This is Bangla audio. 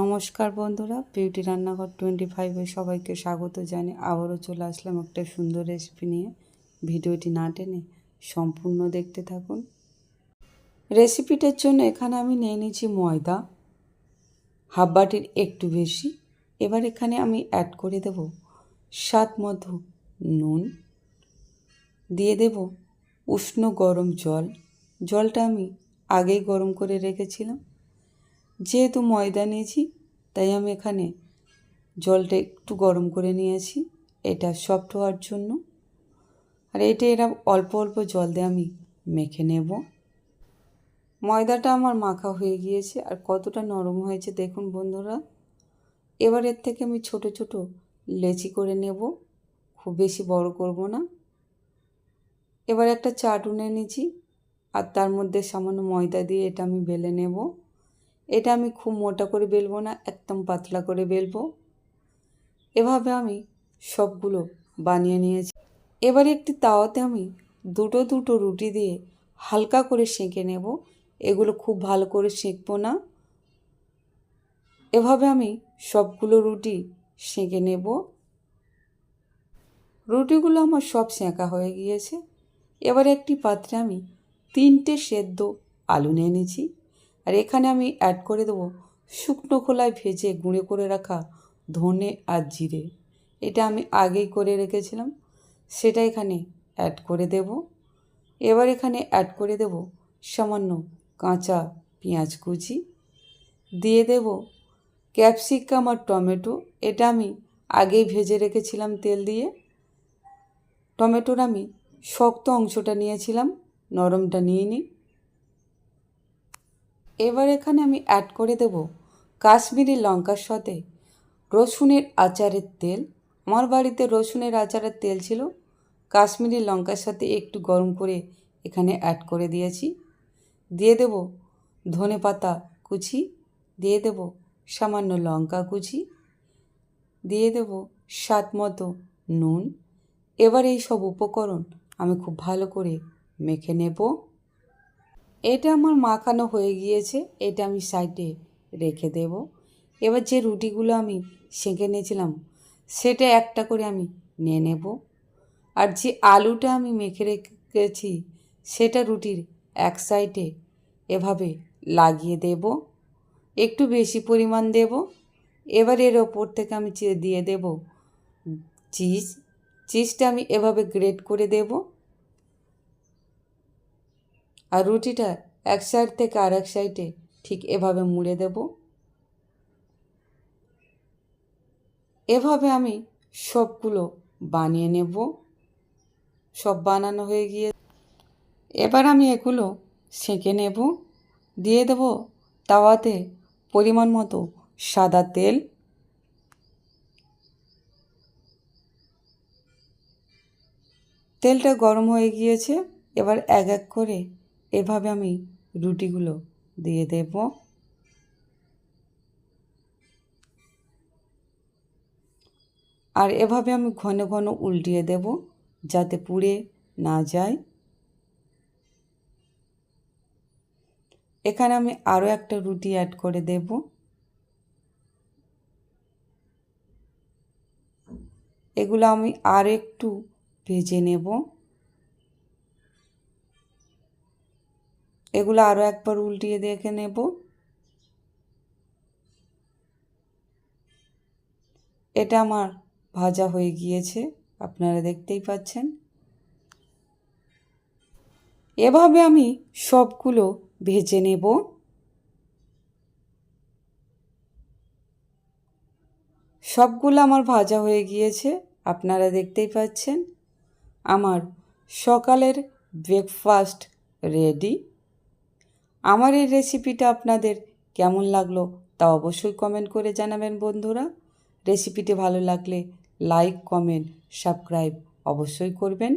নমস্কার বন্ধুরা বিউটি রান্নাঘর টোয়েন্টি ফাইভে সবাইকে স্বাগত জানি আবারও চলে আসলাম একটা সুন্দর রেসিপি নিয়ে। ভিডিওটি না টেনে সম্পূর্ণ দেখতে থাকুন। রেসিপিটার জন্য এখানে আমি নিয়ে নিয়েছি ময়দা, হাফ বাটির একটু বেশি। এবার এখানে আমি অ্যাড করে দেব স্বাদ মধু নুন। দিয়ে দেব উষ্ণ গরম জল। জলটা আমি আগেই গরম করে রেখেছিলাম। যেহেতু ময়দা নিয়েছি, তাই আমি এখানে জলটা একটু গরম করে নিয়েছি। এটা সফট হওয়ার জন্য। আর এটা এরা অল্প অল্প জল দিয়ে আমি মেখে নেব। ময়দাটা আমার মাখা হয়ে গিয়েছে আর কতটা নরম হয়েছে দেখুন বন্ধুরা। এবার এর থেকে আমি ছোট ছোট লেচি করে নেব। খুব বেশি বড় করব না। এবার একটা চাটুনে নিয়েছি আর তার মধ্যে সামান্য ময়দা দিয়ে এটা আমি বেলে নেব। এটা আমি খুব মোটা করে বেলবো না, একদম পাতলা করে বেলবো। এভাবে আমি সবগুলো বানিয়ে নিয়েছি। এবারে একটি তাওয়াতে আমি দুটো দুটো রুটি দিয়ে হালকা করে সেঁকে নেব। এগুলো খুব ভালো করে সেঁকবো না। এভাবে আমি সবগুলো রুটি সেঁকে নেব। রুটিগুলো আমার সব সেঁকা হয়ে গিয়েছে। এবার একটি পাত্রে আমি তিনটে সেদ্ধ আলু নিয়ে নিয়েছি। আর এখানে আমি অ্যাড করে দেবো শুকনো খোলায় ভেজে গুঁড়ো করে রাখা ধনে আর জিরে। এটা আমি আগেই করে রেখেছিলাম। সেটা এখানে অ্যাড করে দেব। এবার এখানে অ্যাড করে দেব সামান্য কাঁচা পেঁয়াজ কুচি। দিয়ে দেব ক্যাপসিকাম আর টমেটো। এটা আমি আগেই ভেজে রেখেছিলাম তেল দিয়ে। টমেটোর আমি শক্ত অংশটা নিয়েছিলাম, নরমটা নিয়ে নিই। এবার এখানে আমি অ্যাড করে দেব কাশ্মীরি লঙ্কার সাথে রসুনের আচারের তেল। আমার বাড়িতে রসুনের আচারের তেল ছিল। কাশ্মীরি লঙ্কার সাথে একটু গরম করে এখানে অ্যাড করে দিয়েছি। দিয়ে দেব ধনে পাতা কুচি। দিয়ে দেব সামান্য লঙ্কা কুচি। দিয়ে দেব স্বাদ মতো নুন। এবার এই সব উপকরণ আমি খুব ভালো করে মেখে নেব। এটা আমার মাখানো হয়ে গিয়েছে, এটা আমি সাইডে রেখে দেব। এবার যে রুটিগুলো আমি সেঁকে নিয়েছিলাম, সেটা একটা করে আমি নিয়ে নেব। আর যে আলুটা আমি মেখে রেখেছি, সেটা রুটির এক সাইডে এভাবে লাগিয়ে দেব। একটু বেশি পরিমাণ দেব। এবার এর ওপর থেকে আমি দিয়ে দেব চিজ। চিজটা আমি এভাবে গ্রেট করে দেবো। আর রুটিটা এক সাইড থেকে আর এক সাইডে ঠিক এভাবে মুড়ে দেব। এভাবে আমি সবগুলো বানিয়ে নেব। সব বানানো হয়ে গিয়ে এবার আমি এগুলো সেঁকে নেব। দিয়ে দেব তাওয়াতে পরিমাণ মতো সাদা তেল। তেলটা গরম হয়ে গিয়েছে। এবার এক এক করে এভাবে আমি রুটিগুলো দিয়ে দেব। আর এভাবে আমি ঘন ঘন উল্টিয়ে দেব যাতে পুড়ে না যায়। এখানে আমি আরও একটা রুটি অ্যাড করে দেব। এগুলো আমি আর একটু ভেজে নেব। এগুলো আরও একবার উল্টিয়ে দেখে নেব। এটা আমার ভাজা হয়ে গিয়েছে, আপনারা দেখতেই পাচ্ছেন। এভাবে আমি সবগুলো ভেজে নেব। সবগুলো আমার ভাজা হয়ে গিয়েছে, আপনারা দেখতেই পাচ্ছেন। আমার সকালের ব্রেকফাস্ট রেডি আমার এই রেসিপিটা আপনাদের কেমন লাগল তা অবশ্যই কমেন্ট করে জানাবেন বন্ধুরা। রেসিপিটি ভালো লাগলে লাইক কমেন্ট সাবস্ক্রাইব অবশ্যই করবেন।